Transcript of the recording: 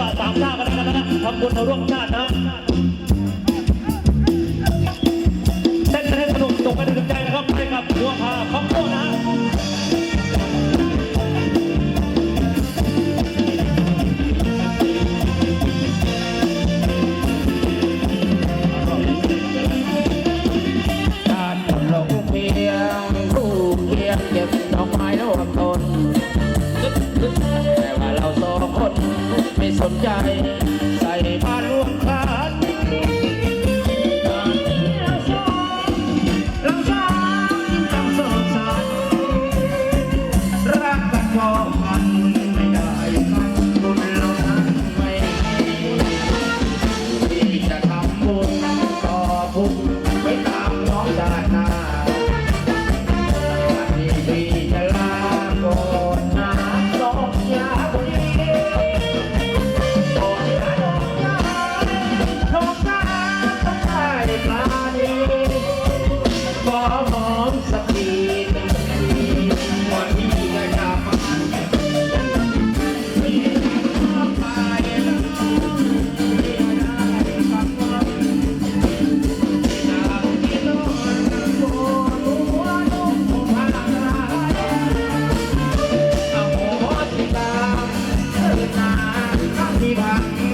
ว่าสามชาติกันนะนะทำบุญร่วมชาตินะ ใจ ที่พัน